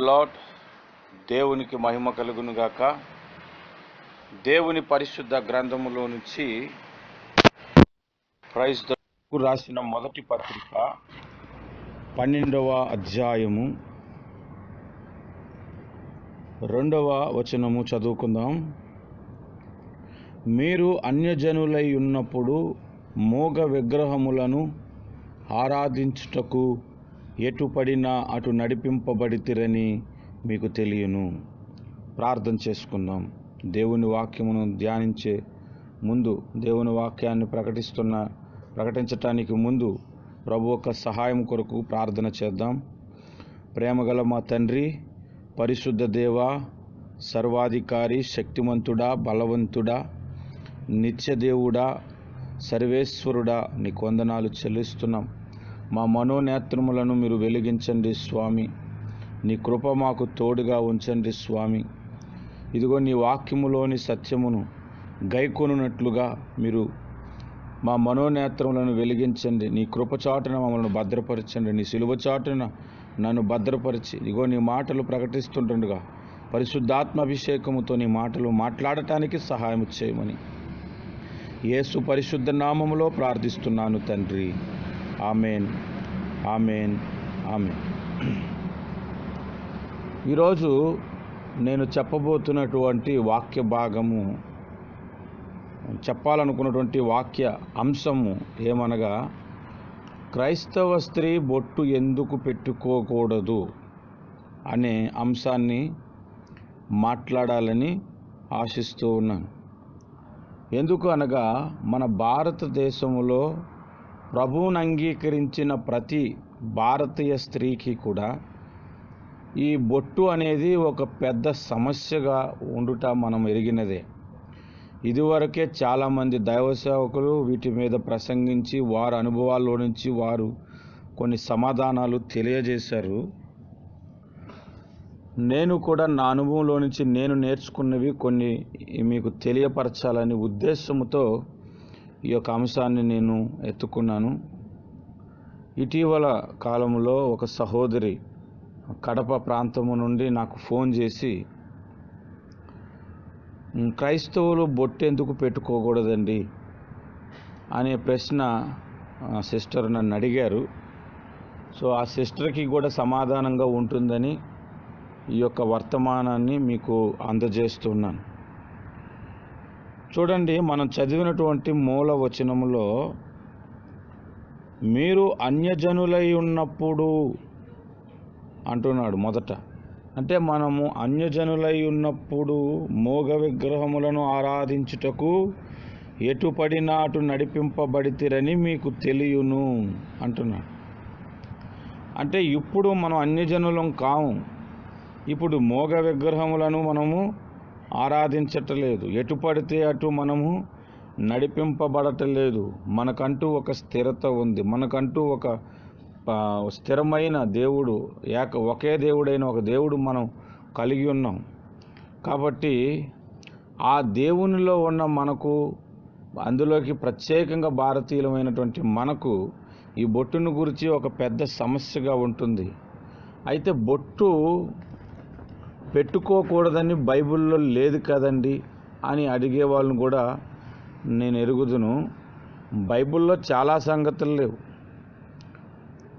Lot దేవునికి మహిమ కలుగునుగాక. దేవుని పరిశుద్ధ గ్రంథములో నుంచి ప్రైజ్ రాసిన మొదటి పత్రిక పన్నెండవ అధ్యాయము. రెండవ వచనము చదువుకుందాం. మీరు అన్యజనులై ఉన్నప్పుడు మోగ విగ్రహములను ఆరాధించుటకు ఎటు పడినా అటు నడిపింపబడితిరని మీకు తెలియను. ప్రార్థన చేసుకుందాం. దేవుని వాక్యమును ధ్యానించే ముందు దేవుని వాక్యాన్ని ప్రకటిస్తున్న ప్రకటించటానికి ముందు ప్రభు యొక్క సహాయం కొరకు ప్రార్థన చేద్దాం. ప్రేమగల మా తండ్రి పరిశుద్ధ దేవ సర్వాధికారి శక్తిమంతుడా బలవంతుడా నిత్యదేవుడా సర్వేశ్వరుడా నీకు వందనాలు చెల్లిస్తున్నాం. మా మనోనేత్రములను మీరు వెలిగించండి స్వామి. నీ కృప మాకు తోడుగా ఉంచండి స్వామి. ఇదిగో నీ వాక్యములోని సత్యమును గైకొనున్నట్లుగా మీరు మా మనోనేత్రములను వెలిగించండి. నీ కృపచాటున మమ్మల్ని భద్రపరచండి. నీ సిలువ చాటున నన్ను భద్రపరిచి. ఇదిగో నీ మాటలు ప్రకటిస్తుంటుండగా పరిశుద్ధాత్మ అభిషేకముతో నీ మాటలు మాట్లాడటానికి సహాయం చేయమని. యేసు పరిశుద్ధ నామములో ప్రార్థిస్తున్నాను తండ్రి. ఆమెన్. ఆమెన్. ఆమెన్. ఈరోజు నేను చెప్పబోతున్నటువంటి వాక్య భాగము చెప్పాలనుకున్నటువంటి వాక్య అంశము ఏమనగా క్రైస్తవ స్త్రీ బొట్టు ఎందుకు పెట్టుకోకూడదు అనే అంశాన్ని మాట్లాడాలని ఆశిస్తూ ఉన్నాను. ఎందుకు అనగా మన భారతదేశంలో ప్రభువును అంగీకరించిన ప్రతి భారతీయ స్త్రీకి కూడా ఈ బొట్టు అనేది ఒక పెద్ద సమస్యగా ఉండుట మనం ఎరిగినదే. ఇదివరకే చాలామంది దైవ సేవకులు వీటి మీద ప్రసంగించి వారి అనుభవాల్లో నుంచి వారు కొన్ని సమాధానాలు తెలియజేశారు. నేను కూడా నా అనుభవంలో నుంచి నేను నేర్చుకున్నవి కొన్ని మీకు తెలియపరచాలని ఉద్దేశంతో ఈ యొక్క అంశాన్ని నేను ఎత్తుకున్నాను. ఇటీవల కాలంలో ఒక సహోదరి కడప ప్రాంతము నుండి నాకు ఫోన్ చేసి క్రైస్తవులు బొట్టెందుకు పెట్టుకోకూడదండి? అనే ప్రశ్న సిస్టర్ నన్ను అడిగారు. సో ఆ సిస్టర్కి కూడా సమాధానంగా ఉంటుందని ఈ యొక్క వర్తమానాన్ని మీకు అందజేస్తున్నాను. చూడండి మనం చదివినటువంటి మూల వచనంలో మీరు అన్యజనులై ఉన్నప్పుడు అంటున్నాడు మొదట. అంటే మనము అన్యజనులై ఉన్నప్పుడు మోగ విగ్రహములను ఆరాధించుటకు ఎటుపడినాటు అటు నడిపింపబడితిరని మీకు తెలియను అంటున్నాడు. అంటే ఇప్పుడు మనం అన్యజనులం కాము. ఇప్పుడు మోగ విగ్రహములను మనము ఆరాధించటలేదు. ఎటు పడితే అటు మనము నడిపింపబడటలేదు. మనకంటూ ఒక స్థిరత ఉంది. మనకంటూ ఒక స్థిరమైన దేవుడు ఏక ఒకే దేవుడైన ఒక దేవుడు మనం కలిగి ఉన్నాం. కాబట్టి ఆ దేవునిలో ఉన్న మనకు అందులోకి ప్రత్యేకంగా భారతీయులమైనటువంటి మనకు ఈ బొట్టును గురించి ఒక పెద్ద సమస్యగా ఉంటుంది. అయితే బొట్టు పెట్టుకోకూడదని బైబిల్లో లేదు కదండి అని అడిగే వాళ్ళని కూడా నేను ఎరుగుదును. బైబిల్లో చాలా సంగతులు లేవు.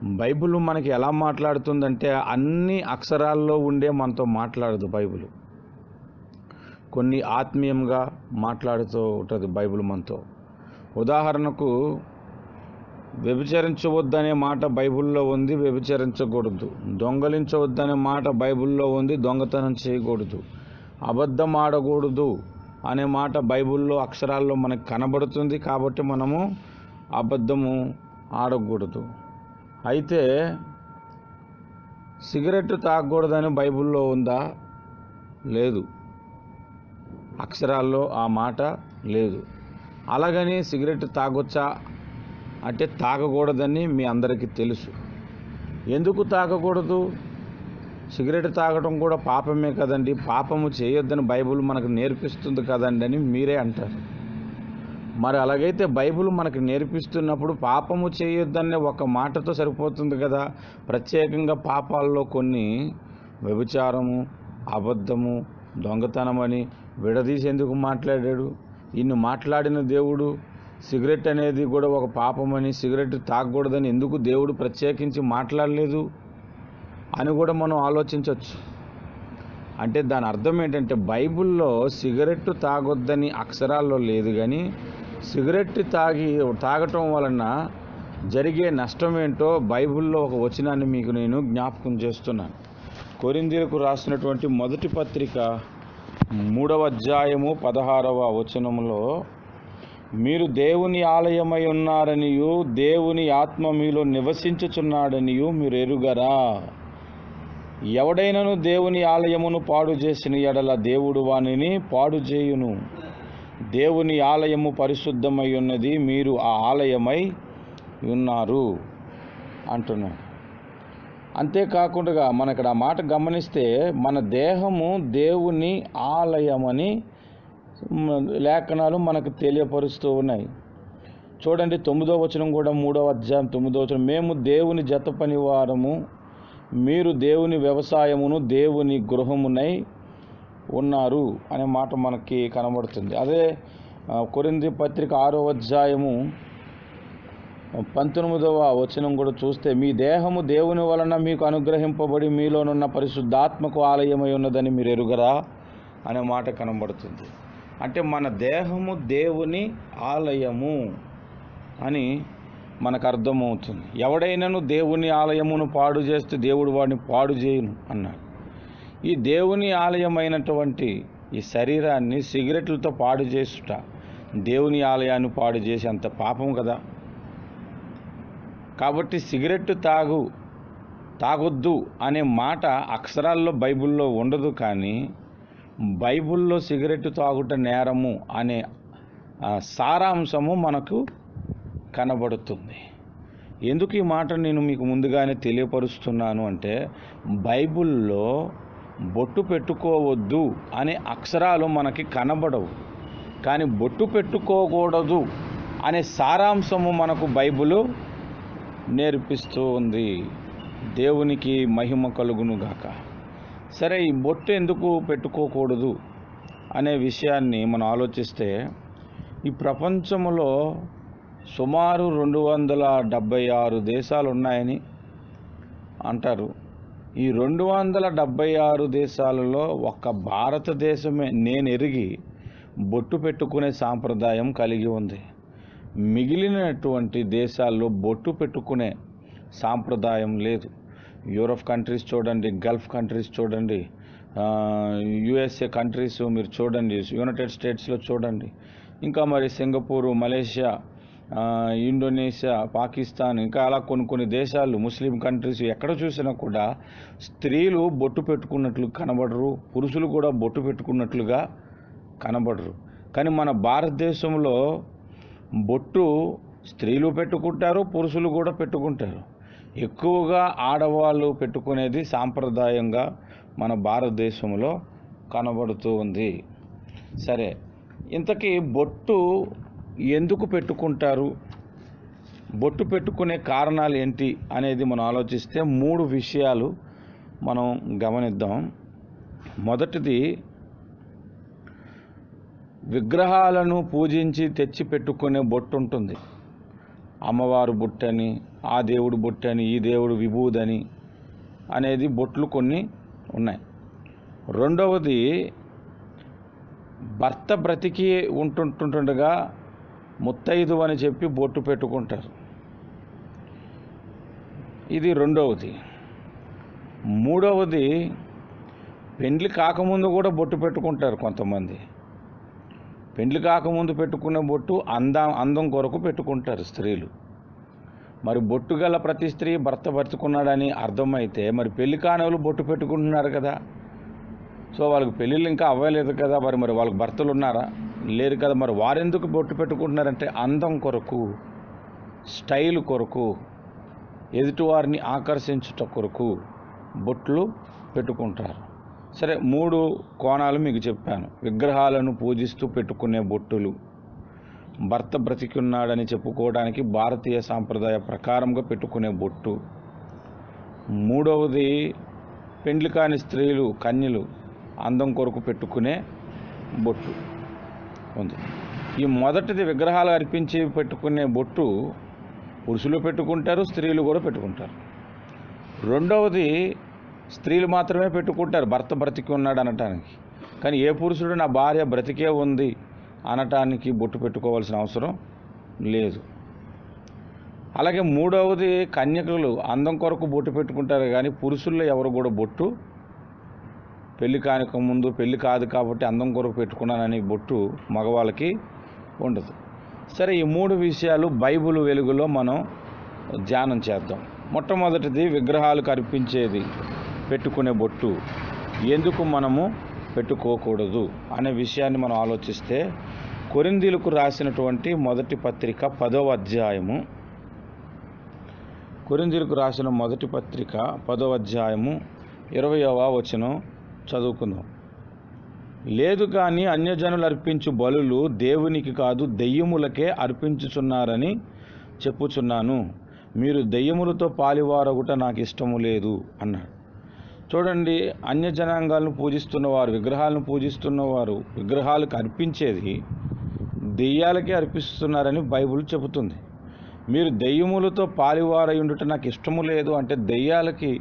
బైబిల్ మనకి ఎలా మాట్లాడుతుందంటే అన్ని అక్షరాల్లో ఉండే మనతో మాట్లాడదు బైబిల్. కొన్ని ఆత్మీయంగా మాట్లాడుతూ ఉంటుంది బైబిల్ మనతో. ఉదాహరణకు వ్యభిచరించవద్దనే మాట బైబిల్లో ఉంది వ్యభిచరించకూడదు. దొంగలించవద్దనే మాట బైబిల్లో ఉంది దొంగతనం చేయకూడదు. అబద్ధం ఆడకూడదు అనే మాట బైబిల్లో అక్షరాల్లో మనకు కనబడుతుంది కాబట్టి మనము అబద్ధము ఆడకూడదు. అయితే సిగరెట్ తాగకూడదని బైబిల్లో ఉందా? లేదు. అక్షరాల్లో ఆ మాట లేదు. అలాగని సిగరెట్ తాగొచ్చా? అంటే తాగకూడదని మీ అందరికీ తెలుసు. ఎందుకు తాగకూడదు? సిగరెట్ తాగడం కూడా పాపమే కదండి. పాపము చేయొద్దని బైబిల్ మనకు నేర్పిస్తుంది కదండి అని మీరే అంటారు. మరి అలాగైతే బైబిల్ మనకు నేర్పిస్తున్నప్పుడు పాపము చేయొద్దనే ఒక మాటతో సరిపోతుంది కదా. ప్రత్యేకంగా పాపాల్లో కొన్ని వ్యభిచారము అబద్ధము దొంగతనమని విడదీసేందుకు మాట్లాడాడు. ఇన్ని మాట్లాడిన దేవుడు సిగరెట్ అనేది కూడా ఒక పాపమని సిగరెట్ తాగకూడదని ఎందుకు దేవుడు ప్రత్యేకించి మాట్లాడలేదు అని కూడా మనం ఆలోచించవచ్చు అంటే దాని అర్థం ఏంటంటే బైబిల్లో సిగరెట్ తాగొద్దని అక్షరాల్లో లేదు కానీ సిగరెట్ తాగి తాగటం వలన జరిగే నష్టం ఏంటో బైబిల్లో ఒక వచనాన్ని మీకు నేను జ్ఞాపకం చేస్తున్నాను. కొరిందీలకు రాసినటువంటి మొదటి పత్రిక మూడవ అధ్యాయము పదహారవ వచనములో మీరు దేవుని ఆలయమై ఉన్నారనియు దేవుని ఆత్మ మీలో నివసించుచున్నాడనియు మీరు ఎరుగరా? ఎవడైనను దేవుని ఆలయమును పాడు చేసిన ఎడల దేవుడు వానిని పాడు చేయును. దేవుని ఆలయము పరిశుద్ధమై ఉన్నది మీరు ఆ ఆలయమై ఉన్నారు అంటున్నాడు. అంతేకాకుండా మన ఇక్కడ ఆ మాట గమనిస్తే మన దేహము దేవుని ఆలయమని లేఖనాలు మనకు తెలియపరుస్తూ ఉన్నాయి. చూడండి తొమ్మిదో వచనం కూడా మూడవ అధ్యాయం తొమ్మిదో వచనం. మేము దేవుని జత పనివారము మీరు దేవుని వ్యవసాయమును దేవుని గృహమునై ఉన్నారు అనే మాట మనకి కనబడుతుంది. అదే కొరింది పత్రిక ఆరో అధ్యాయము పంతొమ్మిదవ వచనం కూడా చూస్తే మీ దేహము దేవుని వలన మీకు అనుగ్రహింపబడి మీలోనున్న పరిశుద్ధాత్మకు ఆలయమై ఉన్నదని మీరు ఎరుగరా అనే మాట కనబడుతుంది. అంటే మన దేహము దేవుని ఆలయము అని మనకు అర్థమవుతుంది. ఎవడైనాను దేవుని ఆలయమును పాడు చేస్తే దేవుడు వాడిని పాడు చేయను అన్నాడు. ఈ దేవుని ఆలయమైనటువంటి ఈ శరీరాన్ని సిగరెట్లతో పాడు చేసుట దేవుని ఆలయాన్ని పాడు చేసే అంత పాపం కదా. కాబట్టి సిగరెట్ తాగు తాగొద్దు అనే మాట అక్షరాల్లో బైబిల్లో ఉండదు కానీ బైబిల్లో సిగరెట్ తాగుట నేరము అనే సారాంశము మనకు కనబడుతుంది. ఎందుకు ఈ మాట నేను మీకు ముందుగానే తెలియపరుస్తున్నాను అంటే బైబిల్లో బొట్టు పెట్టుకోవద్దు అనే అక్షరాలు మనకి కనబడవు. కానీ బొట్టు పెట్టుకోకూడదు అనే సారాంశము మనకు బైబిలు నేర్పిస్తూ ఉంది. దేవునికి మహిమ కలుగును గాక సరే ఈ బొట్టు ఎందుకు పెట్టుకోకూడదు అనే విషయాన్ని మనం ఆలోచిస్తే ఈ ప్రపంచంలో సుమారు రెండు వందల డెబ్భై ఆరు దేశాలు ఉన్నాయని అంటారు. ఈ రెండు వందల డెబ్భై ఆరు దేశాలలో ఒక్క భారతదేశమే నేను ఎరిగి బొట్టు పెట్టుకునే సాంప్రదాయం కలిగి ఉంది. మిగిలినటువంటి దేశాల్లో బొట్టు పెట్టుకునే సాంప్రదాయం లేదు. యూరప్ కంట్రీస్ చూడండి గల్ఫ్ కంట్రీస్ చూడండి యుఎస్ఏ కంట్రీస్ మీరు చూడండి యునైటెడ్ స్టేట్స్లో చూడండి. ఇంకా మరి సింగపూరు మలేషియా ఇండోనేషియా పాకిస్తాన్ ఇంకా అలా కొన్ని కొన్ని దేశాలు ముస్లిం కంట్రీస్ ఎక్కడ చూసినా కూడా స్త్రీలు బొట్టు పెట్టుకున్నట్లు కనబడరు పురుషులు కూడా బొట్టు పెట్టుకున్నట్లుగా కనబడరు. కానీ మన భారతదేశంలో బొట్టు స్త్రీలు పెట్టుకుంటారు పురుషులు కూడా పెట్టుకుంటారు. ఎక్కువగా ఆడవాళ్ళు పెట్టుకునేది సాంప్రదాయంగా మన భారతదేశంలో కనబడుతూ ఉంది. సరే ఇంతకీ బొట్టు ఎందుకు పెట్టుకుంటారు? బొట్టు పెట్టుకునే కారణాలు ఏంటి అనేది మనం ఆలోచిస్తే మూడు విషయాలు మనం గమనిద్దాం. మొదటిది విగ్రహాలను పూజించి తెచ్చి పెట్టుకునే బొట్టు ఉంటుంది. అమ్మవారు బొట్టని ఆ దేవుడు బొట్టని ఈ దేవుడు విభూదని అనేది బొట్లు కొన్ని ఉన్నాయి. రెండవది భర్త బ్రతికి ఉంటుంటుండగా ముత్తైదు అని చెప్పి బొట్టు పెట్టుకుంటారు. ఇది రెండవది. మూడవది పెండ్లి కాకముందు కూడా బొట్టు పెట్టుకుంటారు కొంతమంది. పెండ్లి కాకముందు పెట్టుకునే బొట్టు అందం అందం కొరకు పెట్టుకుంటారు స్త్రీలు. మరి బొట్టు గల ప్రతి స్త్రీ భర్త బ్రతుకున్నాడని అర్థమైతే మరి పెళ్ళి కానవులు బొట్టు పెట్టుకుంటున్నారు కదా. సో వాళ్ళకి పెళ్ళిళ్ళు ఇంకా అవ్వలేదు కదా మరి మరి వాళ్ళకి భర్తలు ఉన్నారా? లేరు కదా మరి. వారెందుకు బొట్టు పెట్టుకుంటున్నారంటే అందం కొరకు స్టైల్ కొరకు ఎదుటివారిని ఆకర్షించుట కొరకు బొట్లు పెట్టుకుంటారు. సరే మూడు కోణాలు మీకు చెప్పాను. విగ్రహాలను పూజిస్తూ పెట్టుకునే బొట్టులు భర్త బ్రతికున్నాడని చెప్పుకోవడానికి భారతీయ సాంప్రదాయ ప్రకారంగా పెట్టుకునే బొట్టు. మూడవది పెండ్లి కాని స్త్రీలు కన్యలు అందం కొరకు పెట్టుకునే బొట్టు. ఉంది. ఈ మొదటిది విగ్రహాలు అర్పించి పెట్టుకునే బొట్టు పురుషులు పెట్టుకుంటారు స్త్రీలు కూడా పెట్టుకుంటారు. రెండవది స్త్రీలు మాత్రమే పెట్టుకుంటారు. భర్త బ్రతికి ఉన్నాడు అనటానికి. కానీ ఏ పురుషుడు నా భార్య బ్రతికే ఉంది అనటానికి బొట్టు పెట్టుకోవాల్సిన అవసరం లేదు. అలాగే మూడవది కన్యకలు అందం కొరకు బొట్టు పెట్టుకుంటారు కానీ పురుషుల్లో ఎవరు కూడా బొట్టు పెళ్ళి కానిక ముందు పెళ్ళి కాదు కాబట్టి అందం కొరకు పెట్టుకున్నానని బొట్టు మగవాళ్ళకి ఉండదు. సరే ఈ మూడు విషయాలు బైబిల్ వెలుగులో మనం ధ్యానం చేద్దాం. మొట్టమొదటిది విగ్రహాలు కనిపించేది పెట్టుకునే బొట్టు. ఎందుకు మనము పెట్టుకోకూడదు అనే విషయాన్ని మనం ఆలోచిస్తే కొరిందీలకు రాసినటువంటి మొదటి పత్రిక పదవ అధ్యాయము. కొరిందీలకు రాసిన మొదటి పత్రిక పదవ అధ్యాయము ఇరవయవ వచనం చదువుకుందాం. లేదు కానీ అన్యజనులు అర్పించు బలులు దేవునికి కాదు దెయ్యములకే అర్పించుచున్నారని చెప్పుచున్నాను. మీరు దెయ్యములతో పాలివారగుట నాకు ఇష్టము లేదు అన్నాడు. చూడండి అన్య జనాంగాలను పూజిస్తున్నవారు విగ్రహాలను పూజిస్తున్నవారు విగ్రహాలకు అర్పించేది దెయ్యాలకే అర్పిస్తున్నారని బైబిల్ చెబుతుంది. మీరు దెయ్యములతో పాలివారై ఉండుట నాకు ఇష్టము లేదు అంటే దెయ్యాలకి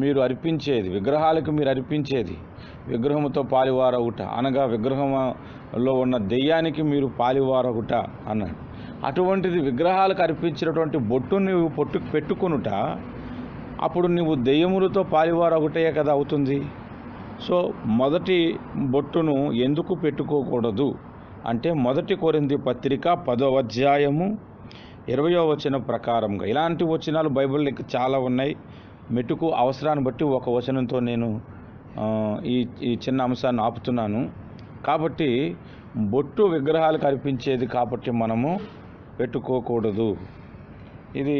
మీరు అర్పించేది విగ్రహాలకు మీరు అర్పించేది విగ్రహముతో పాలివారవుట. అనగా విగ్రహంలో ఉన్న దెయ్యానికి మీరు పాలివారగుట అన్నాడు. అటువంటిది విగ్రహాలకు అర్పించినటువంటి బొట్టు నువ్వు పొట్టు పెట్టుకునుట అప్పుడు నువ్వు దెయ్యములతో ఒకటే కదా అవుతుంది. సో మొదటి బొట్టును ఎందుకు పెట్టుకోకూడదు? అంటే మొదటి కొరింది పత్రిక పదో అధ్యాయము ఇరవయో వచనం ప్రకారంగా. ఇలాంటి వచనాలు బైబిల్ చాలా ఉన్నాయి. మెటుకు అవసరాన్ని బట్టి ఒక వచనంతో నేను ఈ ఈ చిన్న అంశాన్ని ఆపుతున్నాను. కాబట్టి బొట్టు విగ్రహాలు కనిపించేది కాబట్టి మనము పెట్టుకోకూడదు. ఇది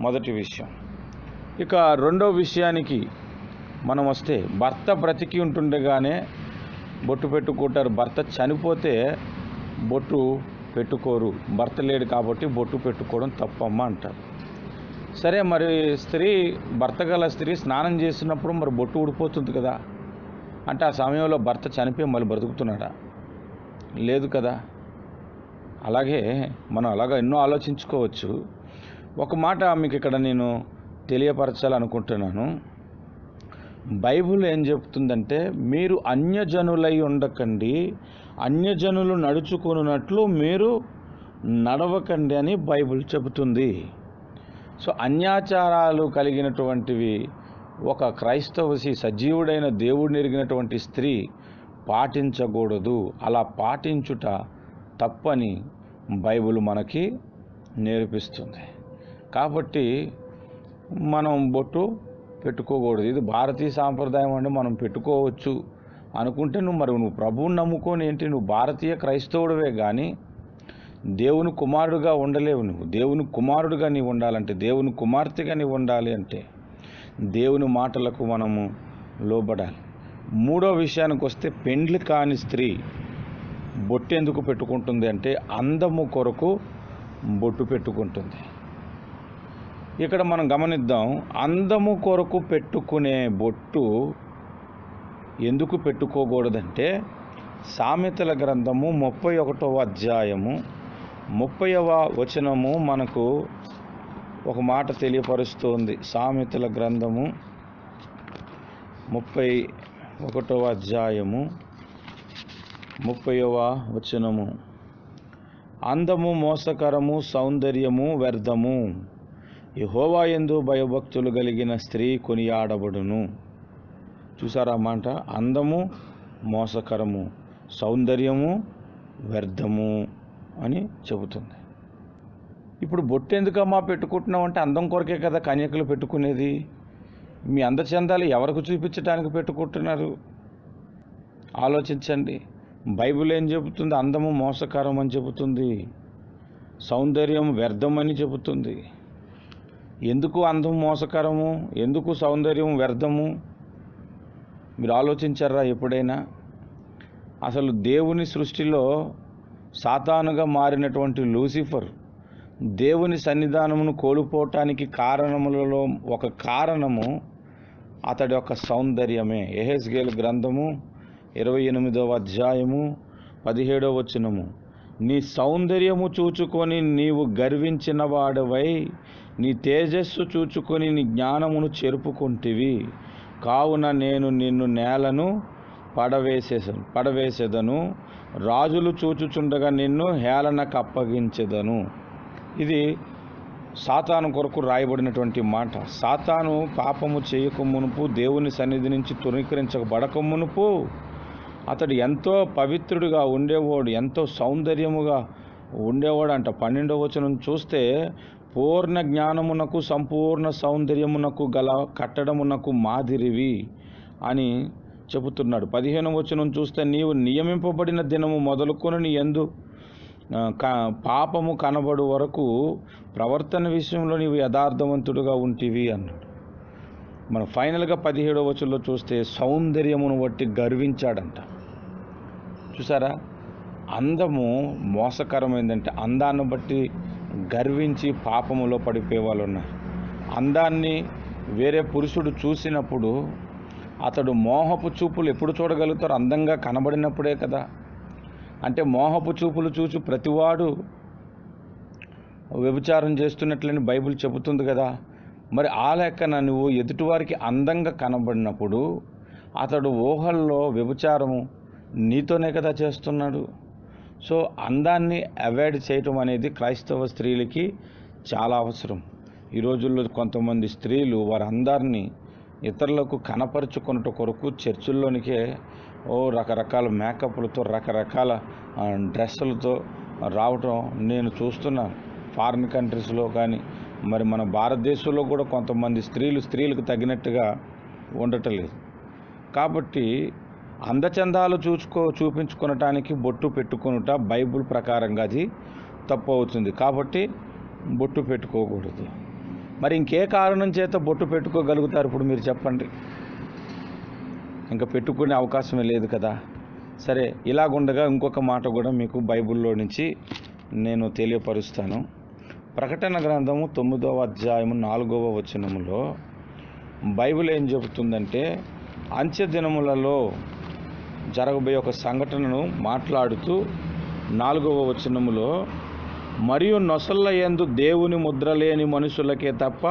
మొదటి విషయం. ఇక రెండో విషయానికి మనం వస్తే భర్త బ్రతికి ఉంటుండగానే బొట్టు పెట్టుకుంటారు. భర్త చనిపోతే బొట్టు పెట్టుకోరు. భర్త లేడు కాబట్టి బొట్టు పెట్టుకోవడం తప్పమ్మ అంటారు. సరే మరి స్త్రీ భర్త గల స్త్రీ స్నానం చేసినప్పుడు మరి బొట్టు ఊడిపోతుంది కదా. అంటే ఆ సమయంలో భర్త చనిపోయి మళ్ళీ బ్రతుకుతున్నాడా? లేదు కదా. అలాగే మనం అలాగా ఎన్నో ఆలోచించుకోవచ్చు. ఒక మాట మీకు ఇక్కడ నేను తెలియపరచాలనుకుంటున్నాను. బైబిల్ ఏం చెప్తుందంటే మీరు అన్యజనులై ఉండకండి అన్యజనులు నడుచుకున్నట్లు మీరు నడవకండి అని బైబిల్ చెబుతుంది. సో అన్యాచారాలు కలిగినటువంటివి ఒక క్రైస్తవసి సజీవుడైన దేవుడిని ఎరిగినటువంటి స్త్రీ పాటించకూడదు. అలా పాటించుట తప్పని బైబిల్ మనకి నేర్పిస్తుంది. కాబట్టి మనం బొట్టు పెట్టుకోకూడదు. ఇది భారతీయ సాంప్రదాయం అంటే మనం పెట్టుకోవచ్చు అనుకుంటే నువ్వు మరి నువ్వు ప్రభువుని నమ్ముకొని ఏంటి నువ్వు భారతీయ క్రైస్తవుడివే కానీ దేవుని కుమారుడుగా ఉండలేవు నువ్వు. దేవుని కుమారుడుగా నీవు ఉండాలంటే దేవుని కుమార్తెగా నీవు ఉండాలి అంటే దేవుని మాటలకు మనము లోబడాలి. మూడో విషయానికి వస్తే పెండ్లి కాని స్త్రీ బొట్టు ఎందుకు పెట్టుకుంటుంది అంటే అందము కొరకు బొట్టు పెట్టుకుంటుంది. ఇక్కడ మనం గమనిద్దాం అందము కొరకు పెట్టుకునే బొట్టు ఎందుకు పెట్టుకోకూడదంటే సామెతల గ్రంథము ముప్పై ఒకటవ అధ్యాయము ముప్పైవ వచనము మనకు ఒక మాట తెలియపరుస్తుంది. సామెతల గ్రంథము ముప్పై ఒకటవ అధ్యాయము ముప్పైవ వచనము. అందము మోసకరము సౌందర్యము వ్యర్థము. యెహోవా యందు భయభక్తులు కలిగిన స్త్రీ కొనియాడబడును. చూసారా మాట? అందము మోసకరము సౌందర్యము వ్యర్థము అని చెబుతుంది. ఇప్పుడు బొట్టు ఎందుకమ్మా పెట్టుకుంటున్నాం అంటే అందం కొరకే కదా కన్యకలు పెట్టుకునేది? మీ అందచందాలు ఎవరికి చూపించడానికి పెట్టుకుంటున్నారు? ఆలోచించండి. బైబిల్ ఏం చెబుతుంది? అందము మోసకరం అని చెబుతుంది. సౌందర్యం వ్యర్థం అని చెబుతుంది. ఎందుకు అందం మోసకరము? ఎందుకు సౌందర్యం వ్యర్థము? మీరు ఆలోచించారా ఎప్పుడైనా? అసలు దేవుని సృష్టిలో సాతానుగా మారినటువంటి లూసిఫర్ దేవుని సన్నిధానమును కోల్పోవటానికి కారణములలో ఒక కారణము అతడి యొక్క సౌందర్యమే. ఎహెస్గేల్ గ్రంథము ఇరవై ఎనిమిదవ అధ్యాయము పదిహేడవ వచనము. నీ సౌందర్యము చూచుకొని నీవు గర్వించిన వాడవై నీ తేజస్సు చూచుకొని నీ జ్ఞానమును చెరుపుకుంటివి. కావున నేను నిన్ను నేలను పడవేసే పడవేసేదను. రాజులు చూచుచుండగా నిన్ను హేళనకు అప్పగించేదను. ఇది సాతాను కొరకు రాయబడినటువంటి మాట. సాతాను పాపము చేయక మునుపు దేవుని సన్నిధి నుంచి తృణీకరించబడక మునుపు అతడు ఎంతో పవిత్రుడిగా ఉండేవాడు ఎంతో సౌందర్యముగా ఉండేవాడు అంట పన్నెండవ వచనం చూస్తే పూర్ణ జ్ఞానమునకు సంపూర్ణ సౌందర్యమునకు గల కట్టడమునకు మాదిరివి అని చెబుతున్నాడు. పదిహేను వచనం చూస్తే నీవు నియమింపబడిన దినము మొదలుకొని నీ ఎందు క పాపము కనబడు వరకు ప్రవర్తన విషయంలో నీవు యథార్థవంతుడుగా ఉంటివి అన్నాడు. మన ఫైనల్గా పదిహేడో వచనంలో చూస్తే సౌందర్యమును బట్టి గర్వించాడంట. చూసారా? అందము మోసకరమైందంటే. అందాన్ని బట్టి గర్వించి పాపములో పడిపోయే వాళ్ళు ఉన్నారు. అందాన్ని వేరే పురుషుడు చూసినప్పుడు అతడు మోహపు చూపులు ఎప్పుడు చూడగలుగుతారు? అందంగా కనబడినప్పుడే కదా. అంటే మోహపు చూపులు చూసి ప్రతివాడు వ్యభిచారం చేస్తున్నట్లని బైబిల్ చెబుతుంది కదా. మరి ఆ లెక్కన నువ్వు ఎదుటివారికి అందంగా కనబడినప్పుడు అతడు ఊహల్లో వ్యభిచారము నీతోనే కదా చేస్తున్నాడు. సో అందాన్ని అవాయిడ్ చేయటం అనేది క్రైస్తవ స్త్రీలకి చాలా అవసరం. ఈ రోజుల్లో కొంతమంది స్త్రీలు వారి అందాన్ని ఇతరులకు కనపరుచుకున్నట కొరకు చర్చిల్లోనికే ఓ రకరకాల మేకప్లతో రకరకాల డ్రెస్సులతో రావటం నేను చూస్తున్నాను ఫారిన్ కంట్రీస్లో కానీ మరి మన భారతదేశంలో కూడా కొంతమంది స్త్రీలు స్త్రీలకు తగినట్టుగా ఉండటం లేదు. కాబట్టి అందచందాలు చూసుకో చూపించుకొనటానికి బొట్టు పెట్టుకొనుట బైబుల్ ప్రకారంగా అది తప్పు అవుతుంది కాబట్టి బొట్టు పెట్టుకోకూడదు. మరి ఇంకే కారణం చేత బొట్టు పెట్టుకోగలుగుతారు? ఇప్పుడు మీరు చెప్పండి. ఇంకా పెట్టుకునే అవకాశమే లేదు కదా. సరే ఇలాగుండగా ఇంకొక మాట కూడా మీకు బైబిల్లో నుంచి నేను తెలియపరుస్తాను. ప్రకటన గ్రంథము తొమ్మిదవ అధ్యాయము నాలుగవ వచనములో బైబిల్ ఏం చెబుతుందంటే అంత్య దినములలో జరగబోయే ఒక సంఘటనను మాట్లాడుతూ నాలుగవ వచనములో మరియు నొసళ్ళ ఎందు దేవుని ముద్ర లేని మనుషులకే తప్ప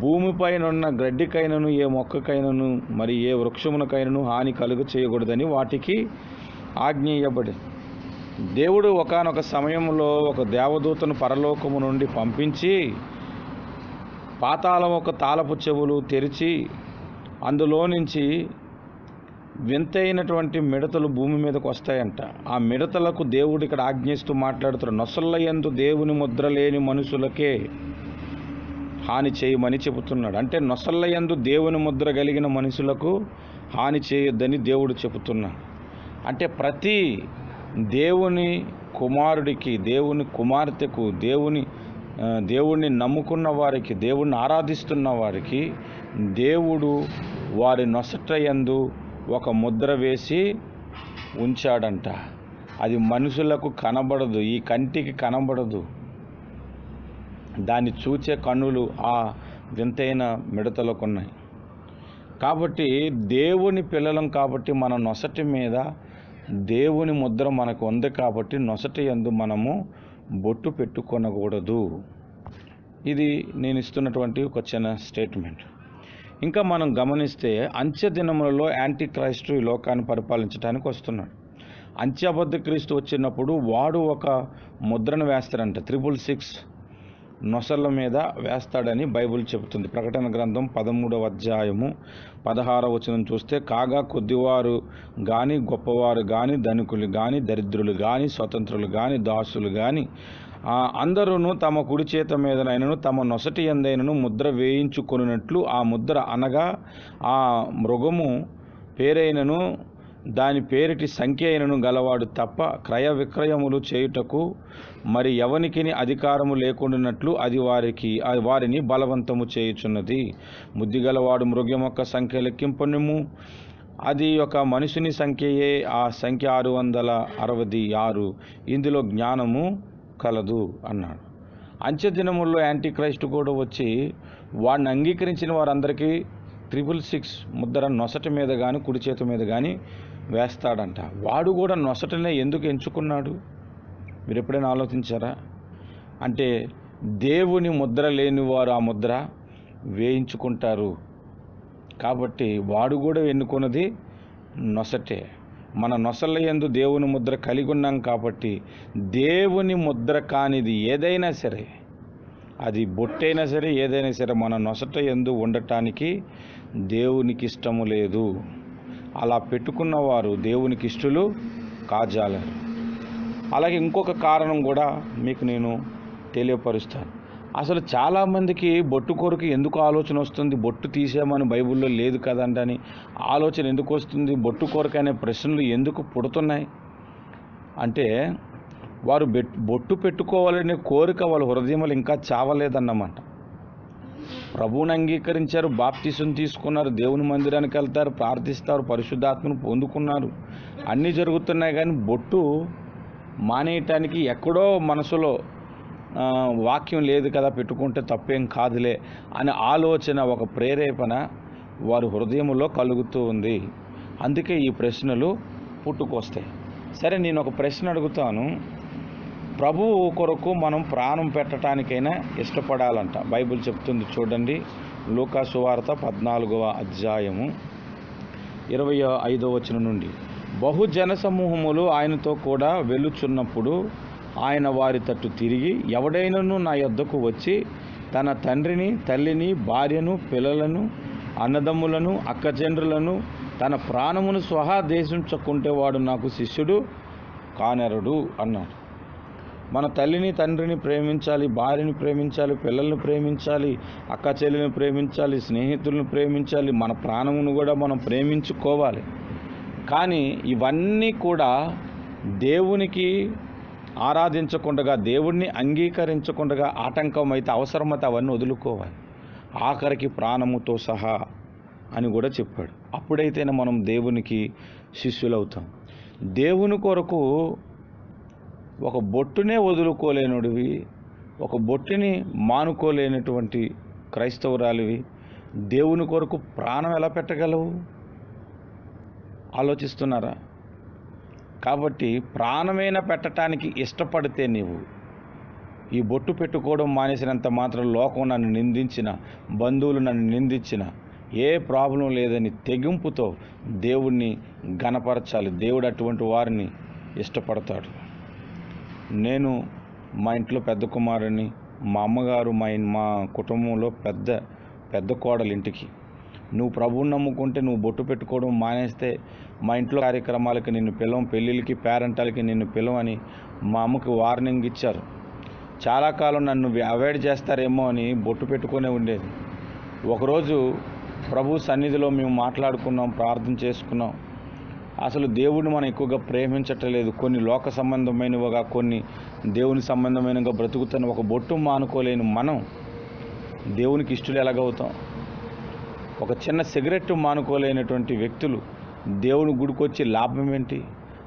భూమిపైనున్న గడ్డికైనను ఏ మొక్కకైనను మరి ఏ వృక్షమునకైనను హాని కలుగు చేయకూడదని వాటికి ఆజ్ఞ ఇవ్వబడి దేవుడు ఒకానొక సమయంలో ఒక దేవదూతను పరలోకము నుండి పంపించి పాతాళం ఒక తాళపు చెవులు తెరిచి అందులో నుంచి వింతైనటువంటి మిడతలు భూమి మీదకు వస్తాయంట. ఆ మిడతలకు దేవుడు ఇక్కడ ఆజ్ఞిస్తూ మాట్లాడుతున్నాడు నొసల్ల యందు దేవుని ముద్ర లేని మనుషులకే హాని చేయమని చెబుతున్నాడు. అంటే నొసల్ల ఎందు దేవుని ముద్ర కలిగిన మనుషులకు హాని చేయొద్దని దేవుడు చెబుతున్నాడు. అంటే ప్రతి దేవుని కుమారుడికి దేవుని కుమార్తెకు దేవుని దేవుణ్ణి నమ్ముకున్న వారికి దేవుణ్ణి ఆరాధిస్తున్న వారికి దేవుడు వారి నొసట యందు ఒక ముద్ర వేసి ఉంచాడంట. అది మనుషులకు కనబడదు ఈ కంటికి కనబడదు. దాన్ని చూచే కన్నులు ఆ వింతైన మిడతలకున్నాయి. కాబట్టి దేవుని పిల్లలం కాబట్టి మన నొసటి మీద దేవుని ముద్ర మనకు ఉంది కాబట్టి నొసటి యందు మనము బొట్టు పెట్టుకొనకూడదు. ఇది నేను ఇస్తున్నటువంటి ఒక చిన్న స్టేట్మెంట్. ఇంకా మనం గమనిస్తే అంత్య దినములలో యాంటీ క్రైస్టు ఈ లోకాన్ని పరిపాలించడానికి వస్తున్నాడు. అంత్యబద్ధ క్రీస్తు వచ్చినప్పుడు వాడు ఒక ముద్రను వేస్తాడంట. త్రిపుల్ సిక్స్ నొసల మీద వేస్తాడని బైబిల్ చెబుతుంది. ప్రకటన గ్రంథం పదమూడవ అధ్యాయము పదహారవ వచనం చూస్తే కాగా కొద్దివారు కానీ గొప్పవారు కానీ ధనికులు కానీ దరిద్రులు కానీ స్వతంత్రులు కానీ దాసులు కానీ అందరూ తమ కుడి చేత మీదనైనను తమ నొసటి ఎందైనను ముద్ర వేయించుకొనినట్లు ఆ ముద్ర అనగా ఆ మృగము పేరైనను దాని పేరిటి సంఖ్య అయినను గలవాడు తప్ప క్రయ విక్రయములు చేయుటకు మరి ఎవనికిని అధికారము లేకుండానట్లు అది వారికి అది వారిని బలవంతము చేయుచున్నది. బుద్ధి గలవాడు మృగం యొక్క సంఖ్య లెక్కింపనిము అది ఒక మనిషిని సంఖ్యయే ఆ సంఖ్య ఆరు వందల అరవది ఆరు. ఇందులో జ్ఞానము కలదు అన్నాడు. అంత్య దినముల్లో యాంటీ క్రైస్ట్ కూడా వచ్చి వాడిని అంగీకరించిన వారందరికీ త్రిపుల్ సిక్స్ ముద్ర నొసటి మీద కానీ కుడి చేతి మీద కానీ వేస్తాడంట. వాడు కూడా నొసటనే ఎందుకు ఎంచుకున్నాడు? మీరు ఎప్పుడైనా ఆలోచించారా? అంటే దేవుని ముద్ర లేని వారు ఆ ముద్ర వేయించుకుంటారు. కాబట్టి వాడు కూడా ఎన్నుకున్నది నొసటే. మన నొసల యందు దేవుని ముద్ర కలిగి ఉన్నాం కాబట్టి దేవుని ముద్ర కానిది ఏదైనా సరే అది బొట్టైనా సరే ఏదైనా సరే మన నొసట ఎందు ఉండటానికి దేవునికి ఇష్టము లేదు. అలా పెట్టుకున్న వారు దేవునికి ఇష్టలు కాజాలరు. అలాగే ఇంకొక కారణం కూడా మీకు నేను తెలియపరుస్తాను. అసలు చాలామందికి బొట్టు కొరకు ఎందుకు ఆలోచన వస్తుంది? బొట్టు తీసేమని బైబిల్లో లేదు కదండి ఆలోచన ఎందుకు వస్తుంది? బొట్టు కొరకు అనే ప్రశ్నలు ఎందుకు పుడుతున్నాయి? అంటే వారు బెట్ బొట్టు పెట్టుకోవాలనే కోరిక వాళ్ళ హృదయంలో ఇంకా చావలేదన్నమాట. ప్రభువుని అంగీకరించారు బాప్తిసం తీసుకున్నారు దేవుని మందిరానికి వెళ్తారు ప్రార్థిస్తారు పరిశుద్ధాత్మను పొందుకున్నారు. అన్నీ జరుగుతున్నాయి కానీ బొట్టు మానేయటానికి ఎక్కడో మనసులో వాక్యం లేదు కదా పెట్టుకుంటే తప్పేం కాదులే అనే ఆలోచన ఒక ప్రేరేపణ వారి హృదయంలో కలుగుతూ ఉంది. అందుకే ఈ ప్రశ్నలు పుట్టుకొస్తాయి. సరే నేను ఒక ప్రశ్న అడుగుతాను. ప్రభువు కొరకు మనం ప్రాణం పెట్టడానికైనా ఇష్టపడాలంట. బైబిల్ చెప్తుంది చూడండి. లూకా సువార్త పద్నాలుగవ అధ్యాయము ఇరవై ఐదవ వచనం నుండి. బహుజన సమూహములు ఆయనతో కూడా వెళ్ళుచున్నప్పుడు ఆయన వారి తట్టు తిరిగి ఎవడైనను నా యొద్దకు వచ్చి తన తండ్రిని తల్లిని భార్యను పిల్లలను అన్నదమ్ములను అక్కచెండ్రులను తన ప్రాణమును స్వహా దేశించకుంటే వాడు నాకు శిష్యుడు కానరుడు అన్నాడు. మన తల్లిని తండ్రిని ప్రేమించాలి భార్యని ప్రేమించాలి పిల్లల్ని ప్రేమించాలి అక్క చెల్లిని ప్రేమించాలి స్నేహితులను ప్రేమించాలి మన ప్రాణమును కూడా మనం ప్రేమించుకోవాలి. కానీ ఇవన్నీ కూడా దేవునికి ఆరాధించకుండా దేవుణ్ణి అంగీకరించకుండా ఆటంకం అయితే అవసరమైతే అవన్నీ వదులుకోవాలి. ఆఖరికి ప్రాణముతో సహా అని కూడా చెప్పాడు. అప్పుడైతేనే మనం దేవునికి శిష్యులవుతాం. దేవుని కొరకు ఒక బొట్టునే వదులుకోలేనుడివి ఒక బొట్టుని మానుకోలేనటువంటి క్రైస్తవురాలివి దేవుని కొరకు ప్రాణం ఎలా పెట్టగలవు? ఆలోచిస్తున్నారా? కాబట్టి ప్రాణమైన పెట్టడానికి ఇష్టపడితే నీవు ఈ బొట్టు పెట్టుకోవడం మానేసినంత మాత్రం లోకం నన్ను నిందించిన బంధువులు నన్ను నిందించిన ఏ ప్రాబ్లం లేదని తెగింపుతో దేవుణ్ణి గణపరచాలి దేవుడు అటువంటి వారిని ఇష్టపడతాడు. నేను మా ఇంట్లో పెద్ద కుమారుని మా అమ్మగారు మా మా కుటుంబంలో పెద్ద పెద్ద కోడలింటికి నువ్వు ప్రభువుని నమ్ముకుంటే నువ్వు బొట్టు పెట్టుకోవడం మానేస్తే మా ఇంట్లో కార్యక్రమాలకి నిన్ను పిలవం పెళ్ళిళ్ళకి పేరెంటాలకి నిన్ను పిలవని మా అమ్మకి వార్నింగ్ ఇచ్చారు. చాలా కాలం నన్ను అవాయిడ్ చేస్తారేమో అని బొట్టు పెట్టుకునే ఉండేది. ఒకరోజు ప్రభు సన్నిధిలో మేము మాట్లాడుకున్నాం ప్రార్థన చేసుకున్నాం. అసలు దేవుడిని మనం ఎక్కువగా ప్రేమించట్లేదు. కొన్ని లోక సంబంధమైనవిగా కొన్ని దేవుని సంబంధమైనగా బ్రతుకుతున్న ఒక బొట్టు మానుకోలేని మనం దేవునికి ఇష్టలు ఎలాగవుతాం? ఒక చిన్న సిగరెట్ మానుకోలేనటువంటి వ్యక్తులు దేవుని గుడికొచ్చి లాభం ఏంటి?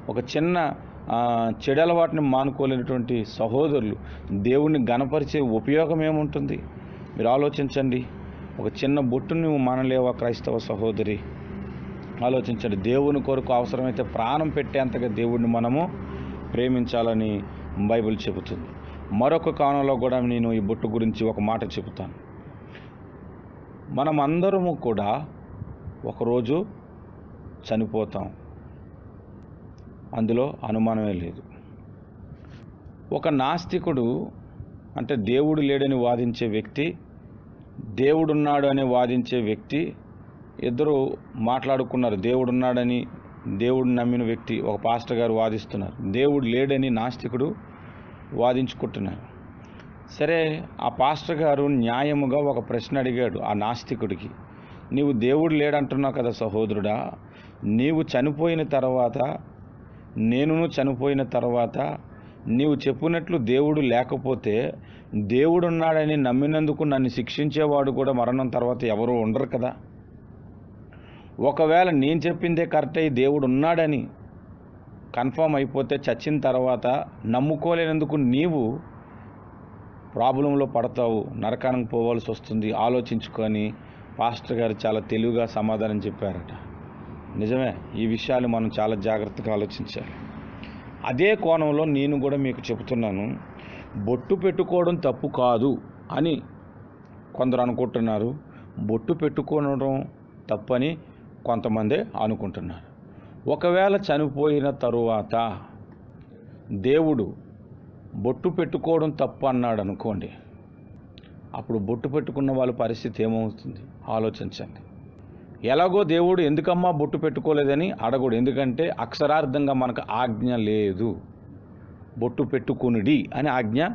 ఒక చిన్న ఆ, చెడు అలవాటుని మానుకోలేనటువంటి సహోదరులు దేవుణ్ణి గణపరిచే ఉపయోగం ఏముంటుంది? మీరు ఆలోచించండి. ఒక చిన్న బొట్టుని నువ్వు మానలేవా క్రైస్తవ సహోదరి? ఆలోచించండి. దేవుని కొరకు అవసరమైతే ప్రాణం పెట్టేంతగా దేవుడిని మనము ప్రేమించాలని బైబిల్ చెబుతుంది. మరొక కాలంలో కూడా నేను ఈ బొట్టు గురించి ఒక మాట చెబుతాను. మనమందరము కూడా ఒకరోజు చనిపోతాం. అందులో అనుమానమే లేదు. ఒక నాస్తికుడు అంటే దేవుడు లేడని వాదించే వ్యక్తి దేవుడున్నాడు అని వాదించే వ్యక్తి ఇద్దరు మాట్లాడుకున్నారు దేవుడున్నాడని దేవుడు నమ్మిన వ్యక్తి ఒక పాస్టర్ గారు వాదిస్తున్నారు. దేవుడు లేడని నాస్తికుడు వాదించుకుంటున్నారు సరే ఆ పాస్టర్ గారు న్యాయముగా ఒక ప్రశ్న అడిగాడు ఆ నాస్తికుడికి. నీవు దేవుడు లేడంటున్నావు కదా సహోదరుడా నీవు చనిపోయిన తర్వాత నేనును చనిపోయిన తర్వాత నీవు చెప్పినట్లు దేవుడు లేకపోతే దేవుడున్నాడని నమ్మినందుకు నన్ను శిక్షించేవాడు కూడా మరణం తర్వాత ఎవరూ ఉండరు కదా. ఒకవేళ నేను చెప్పిందే కరెక్ట్ అయ్యి దేవుడు ఉన్నాడని కన్ఫర్మ్ అయిపోతే చచ్చిన తర్వాత నమ్ముకోలేనందుకు నీవు ప్రాబ్లంలో పడతావు నరకానికి పోవాల్సి వస్తుంది ఆలోచించుకొని. పాస్టర్ గారు చాలా తెలివిగా సమాధానం చెప్పారట. నిజమే ఈ విషయాలు మనం చాలా జాగ్రత్తగా ఆలోచించాలి. అదే కోణంలో నేను కూడా మీకు చెబుతున్నాను బొట్టు పెట్టుకోవడం తప్పు కాదు అని కొందరు అనుకుంటున్నారు. బొట్టు పెట్టుకోవడం తప్పని కొంతమంది అనుకుంటున్నారు. ఒకవేళ చనిపోయిన తరువాత దేవుడు బొట్టు పెట్టుకోవడం తప్పు అన్నాడు అనుకోండి. అప్పుడు బొట్టు పెట్టుకున్న వాళ్ళ పరిస్థితి ఏమవుతుంది? ఆలోచించండి. ఎలాగో దేవుడు ఎందుకమ్మా బొట్టు పెట్టుకోలేదని అడగడు. ఎందుకంటే అక్షరార్థంగా మనకు ఆజ్ఞ లేదు. బొట్టు పెట్టుకునిడి అని ఆజ్ఞ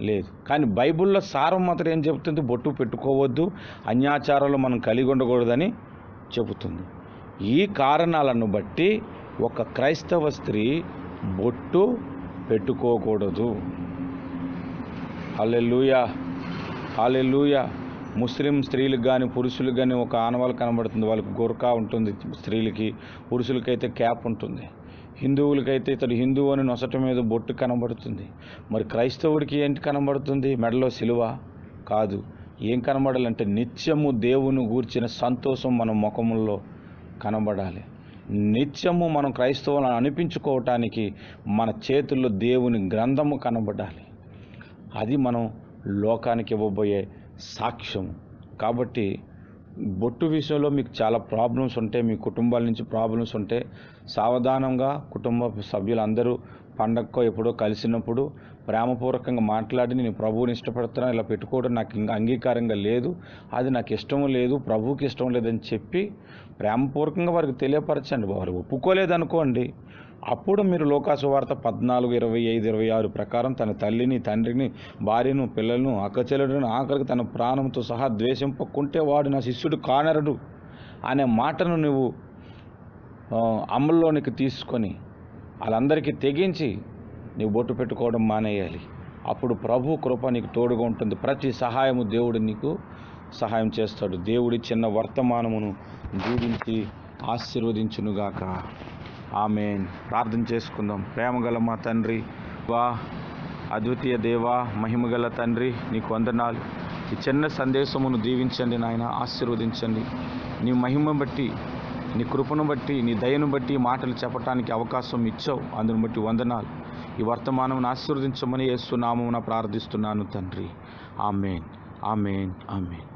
లేదు. కానీ బైబిల్లో సారం మాత్రం ఏం చెబుతుంది? బొట్టు పెట్టుకోవద్దు. అన్యాచారాలు మనం కలిగి ఉండకూడదని చెబుతుంది. ఈ కారణాలను బట్టి ఒక క్రైస్తవ స్త్రీ బొట్టు పెట్టుకోకూడదు. అల్లెలుయా హాలెలుయా ముస్లిం స్త్రీలకు కానీ పురుషులకు కానీ ఒక ఆనవాళ్ళు కనబడుతుంది. వాళ్ళకి గురకా ఉంటుంది స్త్రీలకి పురుషులకైతే క్యాప్ ఉంటుంది. హిందువులకైతే ఇతడు హిందువు అని నొసట మీద బొట్టు కనబడుతుంది. మరి క్రైస్తవుడికి ఏంటి కనబడుతుంది? మెడలో సిలువ కాదు. ఏం కనబడాలంటే నిత్యము దేవుని గూర్చిన సంతోషం మన ముఖంలో కనబడాలి. నిత్యము మనం క్రైస్తవులను అనిపించుకోవటానికి మన చేతుల్లో దేవుని గ్రంథము కనబడాలి. అది మనం లోకానికి ఇవ్వబోయే సాక్ష్యం. కాబట్టి బొట్టు విషయంలో మీకు చాలా ప్రాబ్లమ్స్ ఉంటాయి మీ కుటుంబాల నుంచి ప్రాబ్లమ్స్ ఉంటే సావధానంగా కుటుంబ సభ్యులందరూ పండగకో ఎప్పుడో కలిసినప్పుడు ప్రేమపూర్వకంగా మాట్లాడి నేను ప్రభువుని ఇష్టపడుతున్నాను ఇలా పెట్టుకోవడం నాకు ఇంకా అంగీకారంగా లేదు అది నాకు ఇష్టం లేదు ప్రభువుకి ఇష్టం లేదని చెప్పి ప్రేమపూర్వకంగా వారికి తెలియపరచండి వారు ఒప్పుకోలేదనుకోండి అప్పుడు మీరు లోకాసు వార్త పద్నాలుగు ఇరవై ఐదు ఇరవై ఆరు ప్రకారం తన తల్లిని తండ్రిని భార్యను పిల్లలను అక్కచెల్లుడిని ఆఖరికి తన ప్రాణంతో సహా ద్వేషింపకుంటే వాడు నా శిష్యుడు కానరడు అనే మాటను నువ్వు అమల్లోనికి తీసుకొని వాళ్ళందరికీ తెగించి నీవు బొట్టు పెట్టుకోవడం మానేయాలి. అప్పుడు ప్రభు కృప నీకు తోడుగా ఉంటుంది. ప్రతి సహాయము దేవుడు నీకు సహాయం చేస్తాడు. దేవుడి చిన్న వర్తమానమును దీవించి ఆశీర్వదించునుగాక. ఆమె ప్రార్థన చేసుకుందాం. ప్రేమగల మా తండ్రి వా అద్వితీయ దేవా మహిమగల తండ్రి నీకు వందనాలు. ఈ చిన్న సందేశమును దీవించండి నాయన ఆశీర్వదించండి. నీ మహిమ బట్టి నీ కృపను బట్టి నీ దయను బట్టి మాటలు చెప్పటానికి అవకాశం ఇచ్చావు. అందును బట్టి వందనాలు. ఈ వర్తమానం ఆశీర్వదించమని యేసు నామమున ప్రార్థిస్తున్నాను తండ్రి. ఆమెన్. ఆమెన్. ఆమెన్.